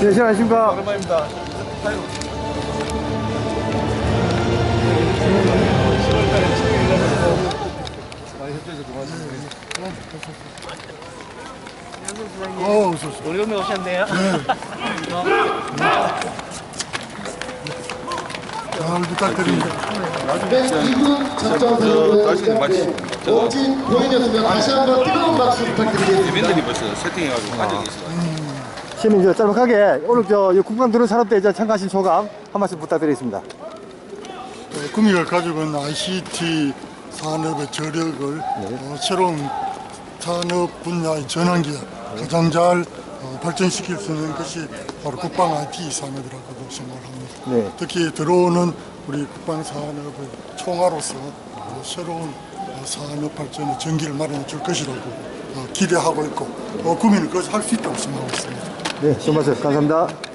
네, 안녕하십니까. 오랜만입니다. 많이 협조해서 고맙습니다. 어, 오세요. 우리 동네 오셨네요. 잘 부탁드립니다. 네, 전정선수의 날씨는 마치 저거 멋진 공연이었으면 다시 한번 뜨거운 박수 부탁드리겠습니다. 이벤트니 벌써 세팅해가지고 한적이 있어요. 시민 저 짧게 오늘 저 국방 드론 산업대회 참가하신 소감 한 말씀 부탁드리겠습니다. 구미가 가지고 있는 ICT 산업의 저력을 어, 새로운 산업 분야의 전환기에 가장 잘 어, 발전시킬 수 있는 것이 바로 국방 IT 산업이라고 생각합니다. 네. 특히 들어오는 우리 국방 산업의 총화로서 어, 새로운 어, 산업 발전의 전기를 마련해 줄 것이라고 어, 기대하고 있고 어, 구미는 그것을 할 수 있다고 생각하고 있습니다. 네, 말씀 감사합니다.